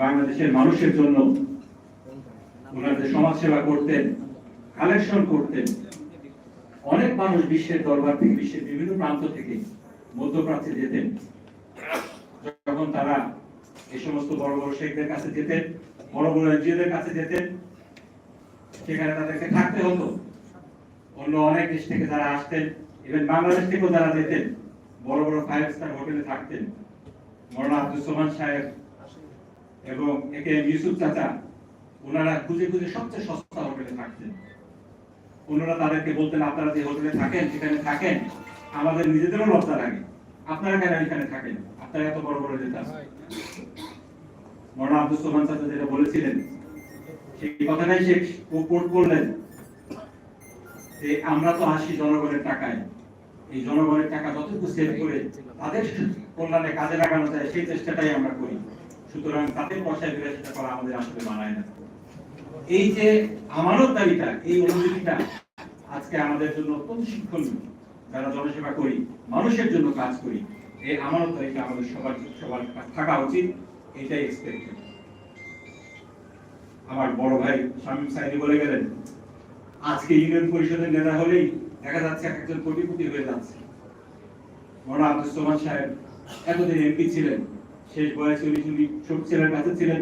বাংলাদেশের মানুষের জন্য ওনাদের সমাজ সেবা করতেন কালেকশন করতেন, অনেক মানুষ বিশ্বের দরবার থেকে, বিশ্বের বিভিন্ন প্রান্ত থেকে মধ্যপ্রাচ্যে যেতেন। যখন তারা এই সমস্ত বড় বড় শেখদের কাছে যেতেন, বড় বড় এনজিওদের কাছে যেতেন, সেখানে তাদেরকে থাকতে হতো। অন্য অনেক দেশ থেকে যারা আসতেন ইভেন বাংলাদেশ থেকেও যারা যেতেন, বড় বড় ফাইভ স্টার হোটেলে থাকতেন। মৌলানা আব্দুল সোমান সাহেব এবং একে ইউসুফ চাচা, ওনারা খুঁজে খুঁজে সবচেয়ে সস্তা হোটেলে থাকতেন। ওনারা তাদেরকে বলতেন, আপনারা যে হোটেলে থাকেন, সেখানে থাকেন। আমাদের নিজেদেরও লজ্জা লাগে। আপনারা কেন এখানে থাকেন? আপনারা এত বড় বড় নেতা। মৌলানা আব্দুল সোমান চাচা যেটা বলেছিলেন, সেই কথাটাই সে কোট করলেন যে, আমরা তো আসি জনগণের টাকায়। এই জনগণের টাকা যতটুকু সেভ করে তাদের কল্যাণে কাজে লাগানো যায়, সেই চেষ্টাটাই আমরা করি। সুতরাং তাদের পয়সায় বিলাসিতা করা আমাদের আসলে মানায় না। এই যে আমানতদারিটা, এই অনুভূতিটা আজকে আমাদের জন্য অত্যন্ত শিক্ষণীয়। যারা জনসেবা করি, মানুষের জন্য কাজ করি, এই আমানতদারিটা আমাদের সবার সবার থাকা উচিত, এটাই এক্সপেক্টেড আমার বড় ভাই শামীম সাইদি বলে গেলেন, আজকে ইউনিয়ন পরিষদের নেতা হলেই দেখা যাচ্ছে এক একজন কোটিপতি হয়ে যাচ্ছে। মৌলানা আব্দুল সোমান সাহেব এতদিন এমপি ছিলেন শেষ বয়সে উনি উনি ছোট ছেলের কাছে ছিলেন,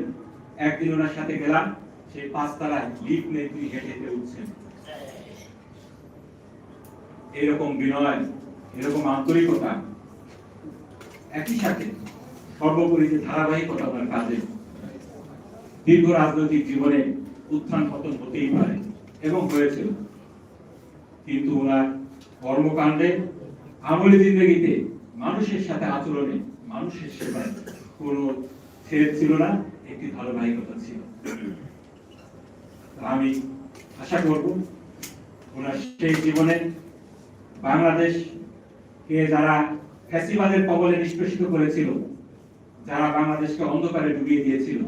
একদিন ওনার সাথে গেলাম, সেই পাঁচতলায় লিফট নেই তিনি হেঁটে হেঁটে উঠছেন। এরকম বিনয়, এরকম আন্তরিকতা, একই সাথে সর্বোপরি যে ধারাবাহিকতা ওনার কাজে, দীর্ঘ রাজনৈতিক জীবনে উত্থান পতন হতেই পারে এবং হয়েছিল কিন্তু ওনার কর্মকাণ্ডে, আমলি জিন্দগিতে মানুষের সাথে আচরণে মানুষের সেবায় কোনো ছেদ ছিল না, একটি ধারাবাহিকতা ছিল। আমি আশা করব ওনার সেই জীবনে বাংলাদেশ কে যারা ফ্যাসিবাদের কবলে নিষ্পেষিত করেছিল, যারা বাংলাদেশকে অন্ধকারে ডুবিয়ে দিয়েছিল,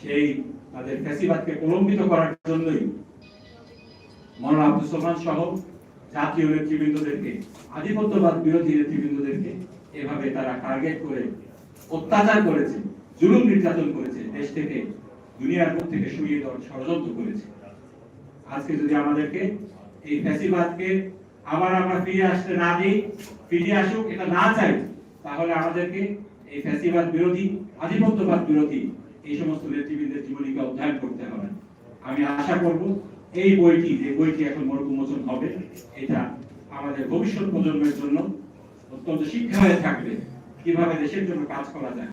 সেই তাদের ফ্যাসিবাদকে প্রলম্বিত করার জন্যই মৌলানা আব্দুল সোমান সহ জাতীয় নেতৃবৃন্দদেরকে, আধিপত্যবাদ বিরোধী নেতৃবৃন্দদেরকে এভাবে তারা টার্গেট করে অত্যাচার করেছে, জুলুম নির্যাতন করেছে, দেশ থেকে, দুনিয়ার পর থেকে সরিয়ে দেওয়ার ষড়যন্ত্র করেছে। আজকে যদি আমাদেরকে এই ফ্যাসিবাদকে আবার আমরা ফিরে আসতে না দিই ফিরে আসুক, এটা না চাই, তাহলে আমাদেরকে এই ফ্যাসিবাদ বিরোধী, আধিপত্যবাদ বিরোধী এই সমস্ত নেতৃবৃন্দের জীবনীকে অধ্যয়ন করতে হবে। আমি আশা করব এই বইটি, যে বইটি এখন মোট উন্মোচন হবে, এটা আমাদের ভবিষ্যৎ প্রজন্মের জন্য অত্যন্ত শিক্ষা হয়ে থাকবে। কীভাবে দেশের জন্য কাজ করা যায়?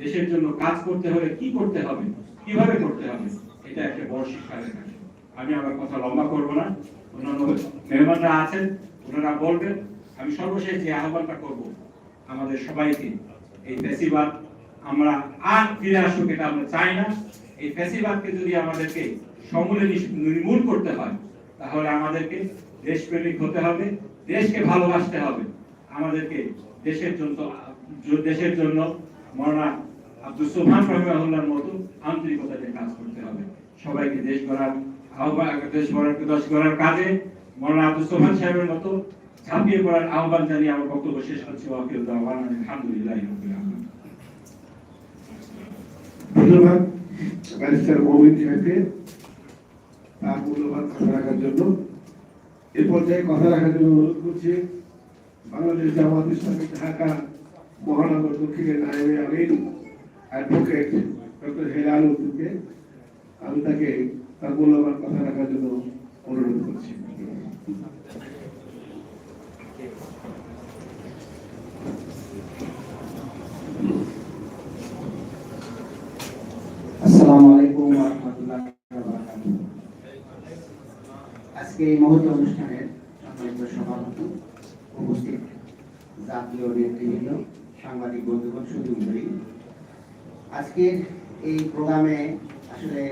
দেশের জন্য কাজ করতে হলে কি করতে হবে? কীভাবে করতে হবে? এটা একটা বড় শিক্ষা আমি আমার কথা লম্বা করব না। অন্যান্য মেহমানরা আছেন, ওনারা বলবেন, আমি সর্বশেষ যে আহ্বানটা করব আমাদের সবাইকে, এই ফেসিবাদ, আমরা আর ফিরে আসুক এটা আমরা চাই না। এই ফেসিবাদকে যদি আমাদেরকে সমূলে নির্মূল করতে হয়, তাহলে আমাদেরকে দেশপ্রেমিক হতে হবে, দেশকে ভালোবাসতে হবে। আমাদেরকে দেশের জন্য দেশের জন্য মরনা আব্দুল সোহান রহমাহুল্লাহর মতো আন্তরিকতা দিয়ে কাজ করতে হবে। সবাইকে দেশ গড়ার আহ্বান দেশ গড়ার দেশ গড়ার কাজে মরনা আব্দুল সোহান সাহেবের মতো ঝাঁপিয়ে পড়ার আহ্বান জানিয়ে আমার বক্তব্য শেষ করছি। ওয়াকিল দাওয়ান আলহামদুলিল্লাহ ধন্যবাদ। ব্যারিস্টার মমিন সাহেবকে তার মূল্যবান কথা রাখার জন্য। এ পর্যায়ে কথা রাখার জন্য অনুরোধ করছি, বাংলাদেশ জামাত ইসলামী ঢাকা মহানগর দক্ষিণের নায়েবে আমিন অ্যাডভোকেট ডক্টর হেলাল উদ্দুকে আমি তাকে তার মূল্যবান কথা রাখার জন্য অনুরোধ করছি। সভাপতি উপস্থিত জাতীয় নেতৃবৃন্দ সাংবাদিক বন্ধুগণ সুদী আজকের এই প্রোগ্রামে আসলে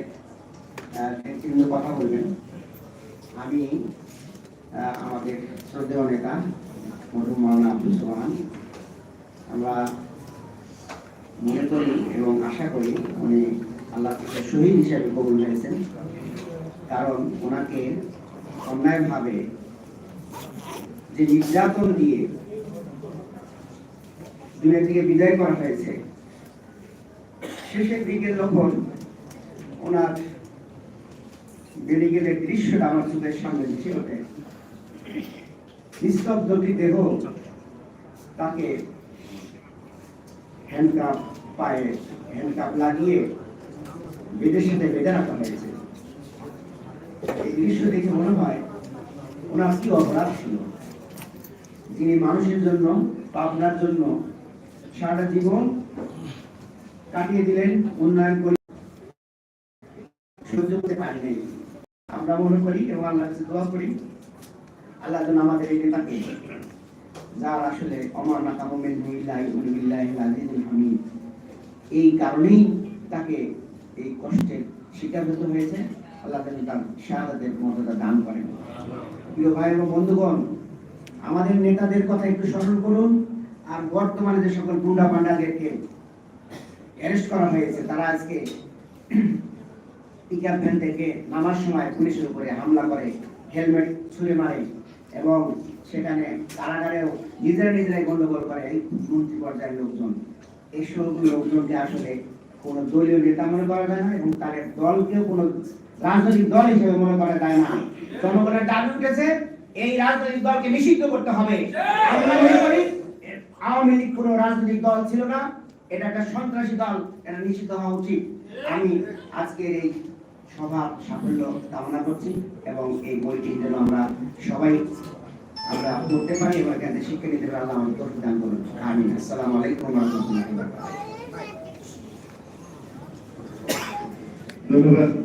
কথা বলবেন। আমি আমাদের শ্রদ্ধেয় নেতা মরহুম মাওলানা আব্দুল সোহান। আমরা মনে করি এবং আশা করি উনি আল্লাহ শহীদ হিসাবে কবুল হয়েছেন কারণ ওনাকে অন্যায়ভাবে যে নির্যাতন দিয়ে দুনিয়া থেকে বিদায় করা হয়েছে। শেষের দিকে যখন ওনার মেডিকেলের দৃশ্যটা আমার চোখের সামনে ওঠে নিস্তব্ধটি দেহ তাকে হ্যান্ডকাপ পায়ে হ্যান্ডকাপ লাগিয়ে বেদের সাথে বেঁধে রাখা হয়েছে। এই দৃশ্য দেখে মনে হয় ওনার কি অপরাধ ছিল? যিনি মানুষের জন্য পাবনার জন্য সারাটা জীবন কাটিয়ে দিলেন উন্নয়ন করে সহ্য করতে পারি নাই। আমরা মনে করি এবং আল্লাহ দোয়া করি। আল্লাহ যেন আমাদের এই নেতাকে, যার আসলে অমর না কামমেন হুইল্লাহি হামিদ, এই কারণেই তাকে এই কষ্টের শিকার হতে হয়েছে। আল্লাহ যেন তার শাহাদাতের মর্যাদা দান করেন। প্রিয় ভাই এবং বন্ধুগণ, আমাদের নেতাদের কথা একটু স্মরণ করুন। আর বর্তমানে যে সকল গুন্ডা পান্ডাদেরকে অ্যারেস্ট করা হয়েছে, তারা আজকে পিকআপ ভ্যান থেকে নামার সময় পুলিশের উপরে হামলা করে হেলমেট ছুঁড়ে মারে এবং সেখানে কারাগারেও নিজেরা নিজেরাই গন্ডগোল করে এই মন্ত্রী পর্যায়ের লোকজন। এই সব লোকজনকে আসলে কোনো দলীয় নেতা মনে করা যায় না এবং তাদের দলকেও কোনো রাজনৈতিক দল হিসেবে মনে করা যায় না। জনগণের দাবি উঠেছে, এই রাজনৈতিক দলকে নিষিদ্ধ করতে হবে। আমরা মনে করি আওয়ামী লীগ কোনো রাজনৈতিক দল ছিল না। এটা একটা সন্ত্রাসী দল, এটা নিষিদ্ধ হওয়া উচিত। আমি আজকের এই সভার সাফল্য কামনা করছি এবং এই বইটি যেন আমরা সবাই আমরা পড়তে পারি এবং এখান শিক্ষা নিতে পারি, আল্লাহ আমাদের দান করুন। আমিন। আসসালামু আলাইকুম রাহমাতুল্লাহি ধন্যবাদ।